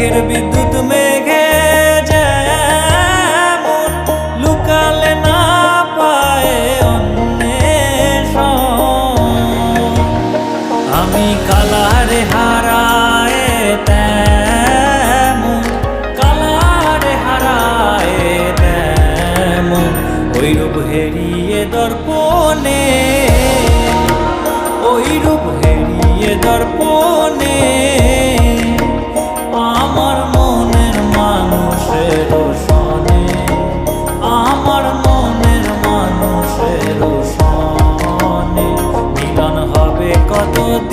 মেঘের বিদ্যুৎ মেঘে যেমন লুকালে না পায় অন্বেষণ। আমি কালারে হারায় তেমন, কালারে হারায় তেমন ওই রূপ হেরিয়ে দর্পণে